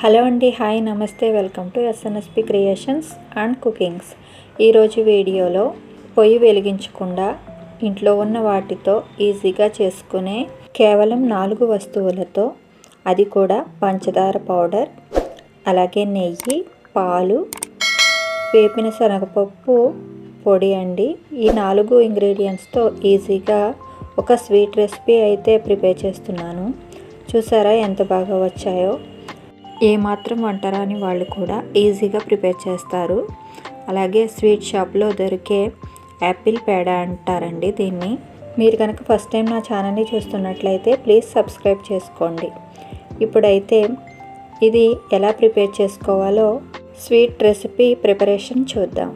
Hello అండి hi నమస్తే welcome to SNSP creations and cookings ఈరోజు వీడియోలో పొయ్యి వెలిగించకుండా ఇంట్లో ఉన్న వాటితో ఈజీగా చేసుకునే కేవలం నాలుగు వస్తువులతో అది కూడా పంచదార పౌడర్ అలాగే నెయ్యి పాలు వేపిన శనగపప్పు పొడి అండి. ఈ నాలుగు ఇంగ్రీడియంట్స్తో ఈజీగా ఒక స్వీట్ రెసిపీ అయితే ప్రిపేర్ చేస్తున్నాను. చూసారా ఎంత బాగా వచ్చాయో? ఏమాత్రం వంటరాని వాళ్ళు కూడా ఈజీగా ప్రిపేర్ చేస్తారు. అలాగే స్వీట్ షాప్లో దొరికే యాపిల్ పేడ అంటారండి దీన్ని. మీరు కనుక ఫస్ట్ టైం నా ఛానల్ని చూస్తున్నట్లయితే ప్లీజ్ సబ్స్క్రైబ్ చేసుకోండి. ఇప్పుడైతే ఇది ఎలా ప్రిపేర్ చేసుకోవాలో స్వీట్ రెసిపీ ప్రిపరేషన్ చూద్దాం.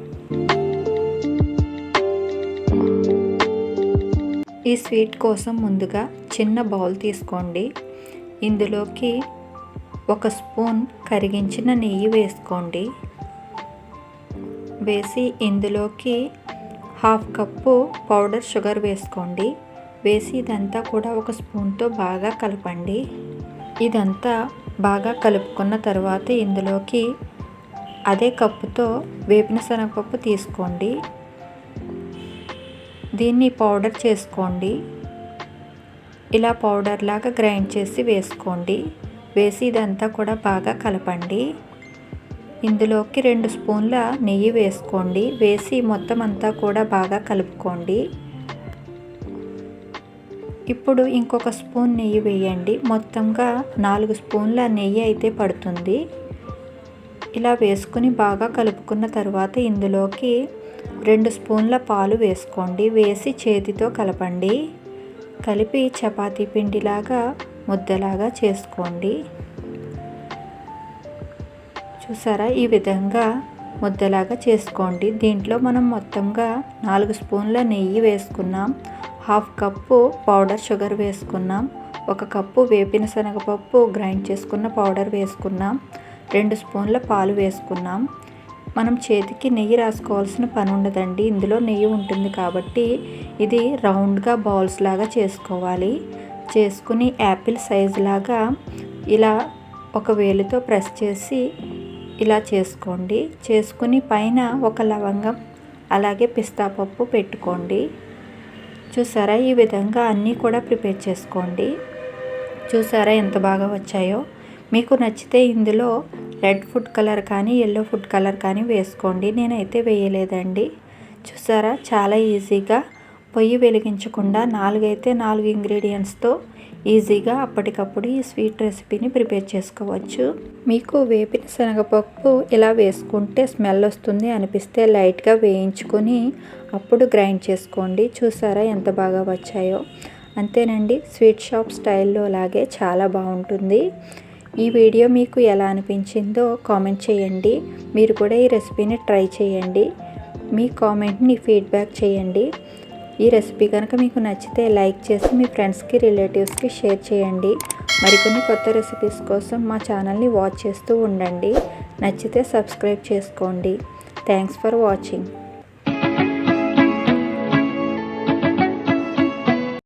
ఈ స్వీట్ కోసం ముందుగా చిన్న బౌల్ తీసుకోండి. ఇందులోకి ఒక స్పూన్ కరిగించిన నెయ్యి వేసుకోండి. వేసి ఇందులోకి హాఫ్ కప్పు పౌడర్ షుగర్ వేసుకోండి. వేసి ఇదంతా కూడా ఒక స్పూన్తో బాగా కలపండి. ఇదంతా బాగా కలుపుకున్న తర్వాత ఇందులోకి అదే కప్పుతో వేపిన శనగపప్పు తీసుకోండి. దీన్ని పౌడర్ చేసుకోండి. ఇలా పౌడర్ లాగా గ్రైండ్ చేసి వేసుకోండి. వేసి ఇదంతా కూడా బాగా కలపండి. ఇందులోకి రెండు స్పూన్ల నెయ్యి వేసుకోండి. వేసి మొత్తం అంతా కూడా బాగా కలుపుకోండి. ఇప్పుడు ఇంకొక స్పూన్ నెయ్యి వేయండి. మొత్తంగా నాలుగు స్పూన్ల నెయ్యి అయితే పడుతుంది. ఇలా వేసుకుని బాగా కలుపుకున్న తర్వాత ఇందులోకి రెండు స్పూన్ల పాలు వేసుకోండి. వేసి చేతితో కలపండి. కలిపి చపాతీ పిండిలాగా ముద్దలాగా చేసుకోండి. చూసారా? ఈ విధంగా ముద్దలాగా చేసుకోండి. దీంట్లో మనం మొత్తంగా నాలుగు స్పూన్ల నెయ్యి వేసుకున్నాం. హాఫ్ కప్పు పౌడర్ షుగర్ వేసుకున్నాం. ఒక కప్పు వేపిన శనగపప్పు గ్రైండ్ చేసుకున్న పౌడర్ వేసుకున్నాం. రెండు స్పూన్ల పాలు వేసుకున్నాం. మనం చేతికి నెయ్యి రాసుకోవాల్సిన పని ఉండదండి. ఇందులో నెయ్యి ఉంటుంది కాబట్టి ఇది రౌండ్గా బౌల్స్ లాగా చేసుకోవాలి. చేసుకుని యాపిల్ సైజ్ లాగా ఇలా ఒక వేలుతో ప్రెస్ చేసి ఇలా చేసుకోండి. చేసుకుని పైన ఒక లవంగం అలాగే పిస్తా పప్పు పెట్టుకోండి. చూసారా? ఈ విధంగా అన్నీ కూడా ప్రిపేర్ చేసుకోండి. చూసారా ఎంత బాగా వచ్చాయో? మీకు నచ్చితే ఇందులో రెడ్ ఫుడ్ కలర్ కానీ ఎల్లో ఫుడ్ కలర్ కానీ వేసుకోండి. నేనైతే వేయలేదండి. చూసారా? చాలా ఈజీగా పొయ్యి వెలిగించకుండా నాలుగైతే నాలుగు ఇంగ్రీడియంట్స్తో ఈజీగా అప్పటికప్పుడు ఈ స్వీట్ రెసిపీని ప్రిపేర్ చేసుకోవచ్చు. మీకు వేపిన శనగపప్పు ఇలా వేసుకుంటే స్మెల్ వస్తుంది అనిపిస్తే లైట్గా వేయించుకొని అప్పుడు గ్రైండ్ చేసుకోండి. చూసారా ఎంత బాగా వచ్చాయో. అంతేనండి స్వీట్ షాప్ స్టైల్లో లాగే చాలా బాగుంటుంది. ఈ వీడియో మీకు ఎలా అనిపించిందో కామెంట్ చేయండి. మీరు కూడా ఈ రెసిపీని ట్రై చేయండి. మీ కామెంట్ని ఫీడ్బ్యాక్ చేయండి. ఈ రెసిపీ కనుక మీకు నచ్చితే లైక్ చేసి మీ ఫ్రెండ్స్కి రిలేటివ్స్కి షేర్ చేయండి. మరికొన్ని కొత్త రెసిపీస్ కోసం మా ఛానల్ని వాచ్ చేస్తూ ఉండండి. నచ్చితే సబ్స్క్రైబ్ చేసుకోండి. Thanks for watching.